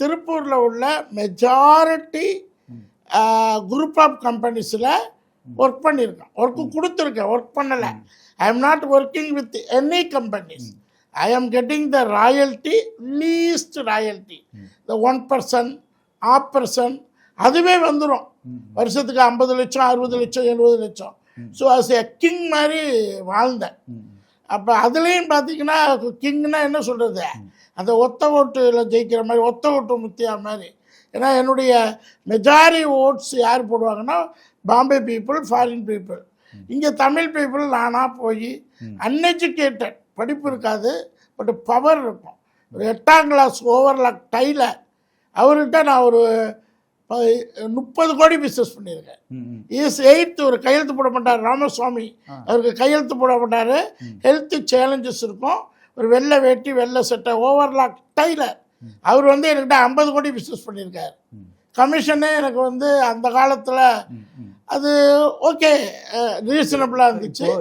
திருப்பூரில் உள்ள majority group of கம்பெனிஸில் ஒர்க் பண்ணியிருக்கேன். ஒர்க்கு கொடுத்துருக்கேன். ஒர்க் பண்ணலை. I am not working with any companies I am getting the royalty least royalty the one percent of percent அதுவே வந்துடும் வருஷத்துக்கு ஐம்பது லட்சம் அறுபது லட்சம் எழுபது லட்சம். ஸோ அஸ் எ கிங் மாதிரி வாழ்ந்தேன். அப்போ அதுலேயும் பார்த்தீங்கன்னா கிங்னா என்ன சொல்கிறது அந்த ஒத்த ஓட்டுல ஜெயிக்கிற மாதிரி ஒத்த ஓட்டு முத்தியா மாதிரி. ஏன்னா என்னுடைய மெஜாரி ஓட்ஸ் யார் போடுவாங்கன்னா பாம்பே பீப்புள் ஃபாரின் பீப்புள். இங்கே தமிழ் பீப்புள் நானாக போய் அன்எஜுகேட்டட் படிப்பு இருக்காது பட் பவர் இருக்கும். ஒரு எட்டாம் கிளாஸ் ஓவர்லாக் டைலர் அவர்கிட்ட நான் ஒரு முப்பது கோடி பிஸ்னஸ் பண்ணியிருக்கேன். இஸ் எயித்து ஒரு கையெழுத்து போட மாட்டார் ராமசுவாமி. அவருக்கு கையெழுத்து போட மாட்டார். ஹெல்த் சேலஞ்சஸ் இருக்கும். ஒரு வெள்ளை வேட்டி வெள்ளை சட்டை ஓவர்லாக் டைலர் அவர் வந்து என்கிட்ட ஐம்பது கோடி பிஸ்னஸ் பண்ணியிருக்காரு. கமிஷனே எனக்கு வந்து அந்த காலத்தில் அது ஓகே ரீசனபிளாக இருந்துச்சு.